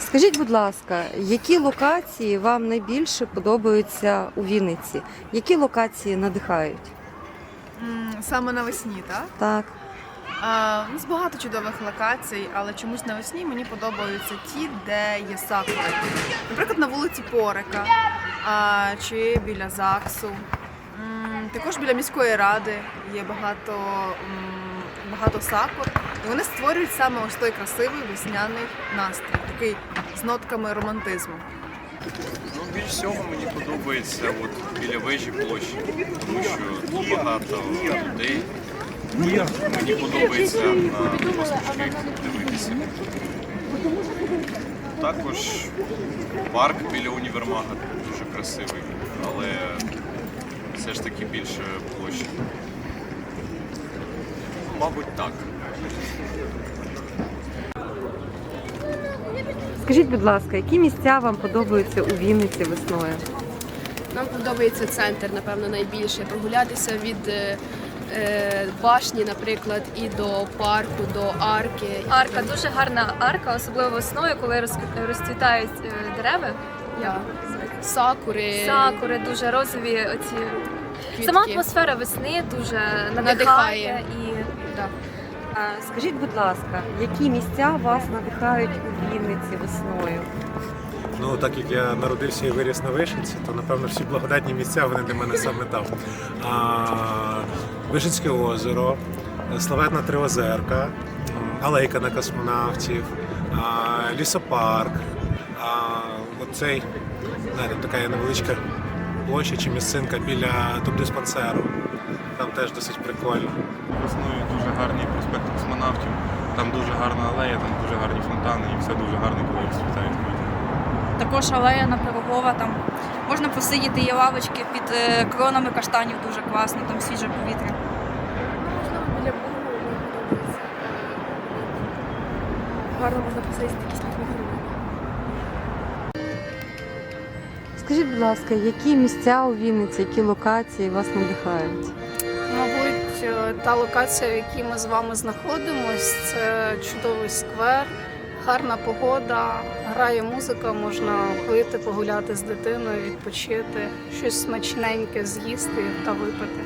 Скажіть, будь ласка, які локації вам найбільше подобаються у Вінниці? Які локації надихають? Саме навесні, так? Так. Нас багато чудових локацій, але чомусь навесні мені подобаються ті, де є сакури. Наприклад, на вулиці Порика чи біля ЗАГСу. Також біля міської ради є багато, багато сакур. І вони створюють саме ось той красивий весняний настрій, такий з нотками романтизму. Ну, більш всього мені подобається от біля вежі площі, тому що багато людей. Мені подобається на дивитися. Також парк біля універмага дуже красивий, але все ж таки більше площі. Мабуть, так. Скажіть, будь ласка, які місця вам подобаються у Вінниці весною? Нам подобається центр, напевно, найбільше. Прогулятися від е, башні, наприклад, і до парку, до арки. Арка дуже гарна арка, особливо весною, коли розцвітають е, дерева. Я. Сакури, Сакури, дуже розові оці. квітки. Сама атмосфера весни дуже надихає, Надихає. і Да. А, Скажіть, будь ласка, які місця вас надихають у Вінниці весною? Ну, так як я народився і виріс на Вишенці, то напевно всі благодатні місця вони для мене саме там. А, Вишенське озеро, славетна Триозерка, м, алейка на космонавтів, лісопарк. Оцей, знаєте, така є невеличка площа чи місцинка біля тубдиспансеру. Там теж досить прикольно. Весною дуже гарний проспект космонавтів, там дуже гарна алея, там дуже гарні фонтани і все дуже гарно, коли квіти. Також алея на Пирогова, там можна посидіти, є лавочки під е, кронами каштанів дуже класно, там свіже повітря. Біля Богу подобається. Гарно можна посидіти якісь пікніки. Скажіть, будь ласка, які місця у Вінниці, які локації вас надихають? Мабуть, е, та локація, в якій ми з вами знаходимось, це чудовий сквер, гарна погода, грає музика, можна вийти, погуляти з дитиною, відпочити, щось смачненьке з'їсти та випити.